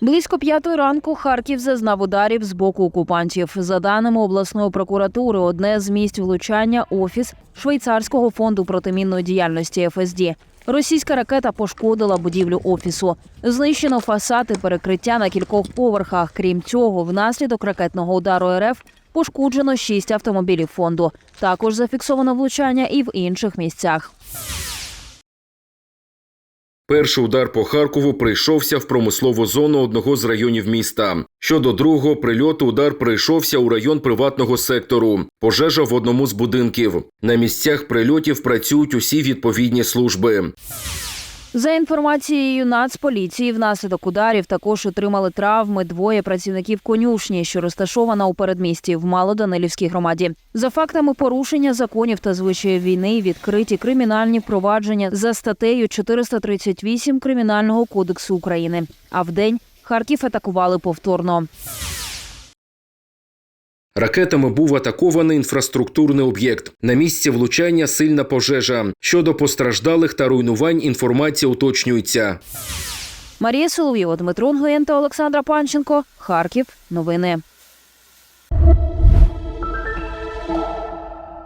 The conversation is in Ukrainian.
Близько п'ятої ранку Харків зазнав ударів з боку окупантів. За даними обласної прокуратури, одне з місць влучання офіс швейцарського фонду протимінної діяльності ФСД. Російська ракета пошкодила будівлю офісу. Знищено фасад і перекриття на кількох поверхах. Крім цього, внаслідок ракетного удару РФ пошкоджено шість автомобілів фонду. Також зафіксовано влучання і в інших місцях. Перший удар по Харкову прийшовся в промислову зону одного з районів міста. Щодо другого прильоту, удар прийшовся у район приватного сектору. Пожежа в одному з будинків. На місцях прильотів працюють усі відповідні служби. За інформацією Нацполіції, внаслідок ударів також отримали травми двоє працівників конюшні, що розташована у передмісті в Малоданилівській громаді. За фактами порушення законів та звичаїв війни відкриті кримінальні провадження за статтею 438 Кримінального кодексу України. А вдень Харків атакували повторно. Ракетами був атакований інфраструктурний об'єкт. На місці влучання сильна пожежа. Щодо постраждалих та руйнувань інформація уточнюється. Марія Соловйова, Дмитро Нгуєн та Олександра Панченко. Харків. Новини.